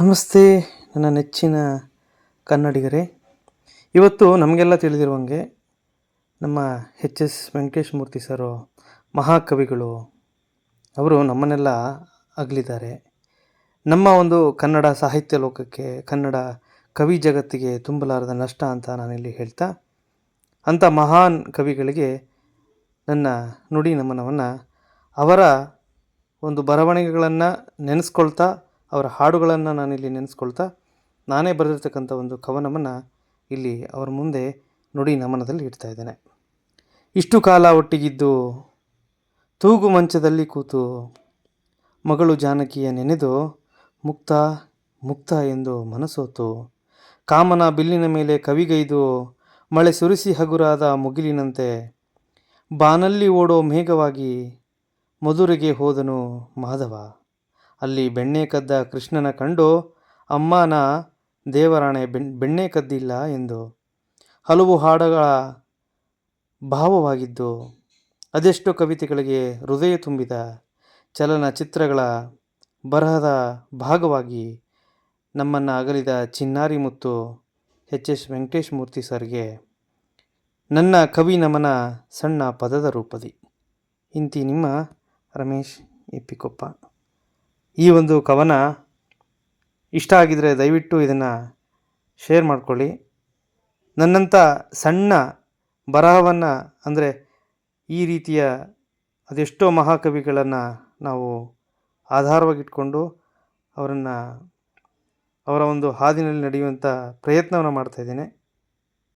ನಮಸ್ತೆ ನನ್ನ ನೆಚ್ಚಿನ ಕನ್ನಡಿಗರೇ. ಇವತ್ತು ನಮಗೆಲ್ಲ ತಿಳಿದಿರುವಂಗೆ ನಮ್ಮ H S Venkatesh Murthy sir, ಮಹಾಕವಿಗಳು, ಅವರು ನಮ್ಮನ್ನೆಲ್ಲ ಅಗಲಿದ್ದಾರೆ. ನಮ್ಮ ಒಂದು ಕನ್ನಡ ಸಾಹಿತ್ಯ ಲೋಕಕ್ಕೆ, ಕನ್ನಡ ಕವಿ ಜಗತ್ತಿಗೆ ತುಂಬಲಾರದ ನಷ್ಟ ಅಂತ ನಾನಿಲ್ಲಿ ಹೇಳ್ತಾ, ಅಂಥ ಮಹಾನ್ ಕವಿಗಳಿಗೆ ನನ್ನ ನುಡಿ ನಮನವನ್ನು ಅವರ ಒಂದು ಬರವಣಿಗೆಗಳನ್ನು ನೆನೆಸ್ಕೊಳ್ತಾ ಅವರ ಹಾಡುಗಳನ್ನು ನಾನಿಲ್ಲಿ ನೆನೆಸ್ಕೊಳ್ತಾ ನಾನೇ ಬರೆದಿರ್ತಕ್ಕಂಥ ಒಂದು ಕವನವನ್ನು ಇಲ್ಲಿ ಅವರ ಮುಂದೆ ನುಡಿ ನಮನದಲ್ಲಿ ಇಡ್ತಾ ಇದ್ದೇನೆ. ಇಷ್ಟು ಕಾಲ ಒಟ್ಟಿಗಿದ್ದು ತೂಗು ಮಂಚದಲ್ಲಿ ಕೂತು ಮಗಳು ಜಾನಕಿಯ ನೆನೆದು ಮುಕ್ತ ಮುಕ್ತ ಎಂದು ಮನಸೋತು. ಕಾಮನ ಬಿಲ್ಲಿನ ಮೇಲೆ ಕವಿಗೈದು ಮಳೆ ಸುರಿಸಿ ಹಗುರಾದ ಮುಗಿಲಿನಂತೆ ಬಾನಲ್ಲಿ ಓಡೋ ಮೇಘವಾಗಿ ಮಧುರೆಗೆ ಹೋದನು ಮಾಧವ. ಅಲ್ಲಿ ಬೆಣ್ಣೆ ಕದ್ದ ಕೃಷ್ಣನ ಕಂಡು, ಅಮ್ಮನ ದೇವರಾಣೆ, ಬೆಣ್, ಬೆಣ್ಣೆ ಕದ್ದಿಲ್ಲ ಎಂದು. ಹಲವು ಹಾಡುಗಳ ಭಾವವಾಗಿದ್ದು, ಅದೆಷ್ಟೋ ಕವಿತೆಗಳಿಗೆ ಹೃದಯ ತುಂಬಿದ ಚಲನಚಿತ್ರಗಳ ಬರಹದ ಭಾಗವಾಗಿ ನಮ್ಮನ್ನು ಅಗಲಿದ ಚಿನ್ನಾರಿ ಮುತ್ತು ಎಚ್. ಎಸ್. ವೆಂಕಟೇಶ್ ಮೂರ್ತಿ ಸರ್ಗೆ ನನ್ನ ಕವಿ ನಮನ ಸಣ್ಣ ಪದದ ರೂಪದಿ. ಇಂತಿ ನಿಮ್ಮ ರಮೇಶ್ ಎಪ್ಪಿಕೊಪ್ಪ ಈ ಒಂದು ಕವನ ಇಷ್ಟ ಆಗಿದರೆ ದಯವಿಟ್ಟು ಇದನ್ನು ಶೇರ್ ಮಾಡಿಕೊಳ್ಳಿ. ನನ್ನಂಥ ಸಣ್ಣ ಬರಹವನ್ನು ಅಂದರೆ ಈ ರೀತಿಯ ಅದೆಷ್ಟೋ ಮಹಾಕವಿಗಳನ್ನು ನಾವು ಆಧಾರವಾಗಿಟ್ಕೊಂಡು ಅವರನ್ನು ಅವರ ಒಂದು ಹಾದಿನಲ್ಲಿ ನಡೆಯುವಂಥ ಪ್ರಯತ್ನವನ್ನು ಮಾಡ್ತಾಯಿದ್ದೇನೆ